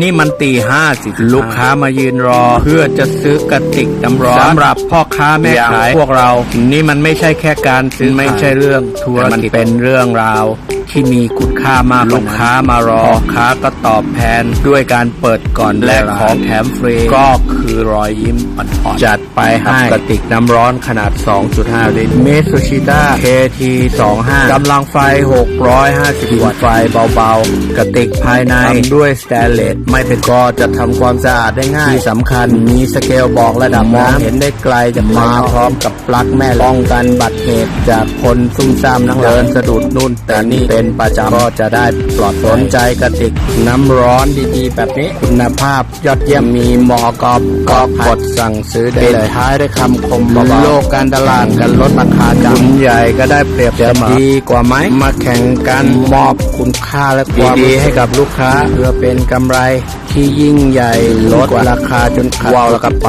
นี่มันตีห้าสิลูกค้ามายืนรอ เพื่อจะซื้อกระติกน้ำร้อนสำหรับพ่อค้าแม่ขายพวกเรา นี่มันไม่ใช่แค่การซื้อไม่ใช่เรื่องธุรกิจเป็นเรื่องราว ที่มีคุณค่ามากลูกค้ามารอพ่อค้าก็ตอบแทนด้วยการเปิดก่อนและของแถมฟรีก็คือรอยยิ้มอ่อนๆจัดไปให้กระติกน้ำร้อนขนาด 2.5 ลิตรเมสุชิต้า KT 25 กำลังไฟ 650 วัตต์ไฟเบาๆ กระติกภายในทำด้วยสแตนเลสไม่เป็นก็จะทำความสะอาดได้ง่ายที่สำคัญมีสเกลบอกระดับมองเห็นได้ไกลจะมาพร้อมกับปลั๊กแม่ป้องกันบัตรเหตุจากคนซุ่มซ่ามทั้งหลายเดินสะดุดนุ่น แต่นี่เป็นประจำก็จะได้ปลอดสนใจกระติก น้ำร้อนดีๆ แบบนี้คุณภาพยอดเยี่ยมมีหมอกอบก็กดสั่งซื้อได้เลยท้ายด้วยคำคมเบาๆโลกการตลาดกันลดราคาจังใหญ่ก็ได้เปรียบจะดีกว่าไหมมาแข่งกันมอบคุณค่าและความดีให้กับลูกค้าเพื่อเป็นกำไรที่ยิ่งใหญ่ลดราคาจนขาดวาวแล้วก็ไป